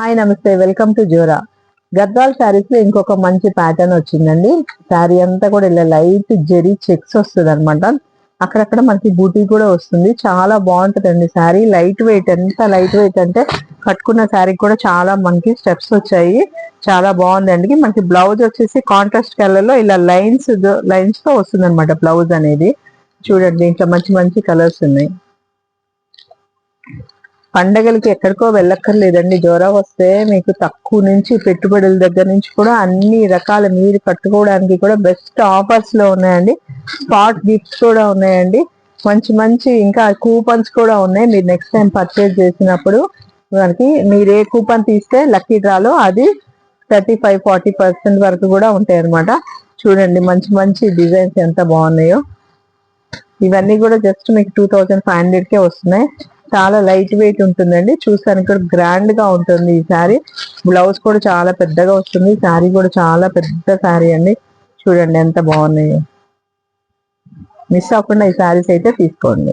Hi నమస్తే. Welcome to Jora. Gadwal శారీస్లో ఇంకొక మంచి ప్యాటర్న్ వచ్చిందండి. శారీ అంతా కూడా ఇలా లైట్ జెరీ చెక్స్ వస్తుంది అనమాట అక్కడక్కడ మనకి బూటీ కూడా వస్తుంది. చాలా బాగుంటుందండి శారీ. లైట్ వెయిట్ ఎంత లైట్ వెయిట్ అంటే కట్టుకున్న శారీ కూడా చాలా మనకి స్టెప్స్ వచ్చాయి. చాలా బాగుందండి మనకి బ్లౌజ్ వచ్చేసి కాంట్రాస్ట్ కలర్లో ఇలా లైన్స్ లైన్స్తో వస్తుంది అనమాట బ్లౌజ్ అనేది. చూడండి దీంట్లో మంచి మంచి కలర్స్ ఉన్నాయి. పండగలకి ఎక్కడికో వెళ్ళక్కర్లేదండి. జ్వరం వస్తే మీకు తక్కువ నుంచి పెట్టుబడుల దగ్గర నుంచి కూడా అన్ని రకాల మీరు కట్టుకోవడానికి కూడా బెస్ట్ ఆఫర్స్లో ఉన్నాయండి. స్పాట్ గిఫ్ట్స్ కూడా ఉన్నాయండి. మంచి మంచి ఇంకా కూపన్స్ కూడా ఉన్నాయి. మీరు నెక్స్ట్ టైం పర్చేజ్ చేసినప్పుడు మనకి మీరు ఏ కూపన్ తీస్తే లక్కీ డ్రాలో అది థర్టీ ఫైవ్ ఫార్టీ పర్సెంట్ వరకు కూడా ఉంటాయి అనమాట చూడండి మంచి మంచి డిజైన్స్ ఎంత బాగున్నాయో. ఇవన్నీ కూడా జస్ట్ మీకు టూ థౌజండ్ ఫైవ్ హండ్రెడ్కే వస్తున్నాయి. చాలా లైట్ వెయిట్ ఉంటుందండి. చూసానికి కూడా గ్రాండ్గా ఉంటుంది ఈ శారీ బ్లౌజ్ కూడా చాలా పెద్దగా వస్తుంది. శారీ కూడా చాలా పెద్ద శారీ అండి. చూడండి ఎంత బాగున్నాయో. మిస్ అవ్వకుండా ఈ శారీస్ అయితే తీసుకోండి.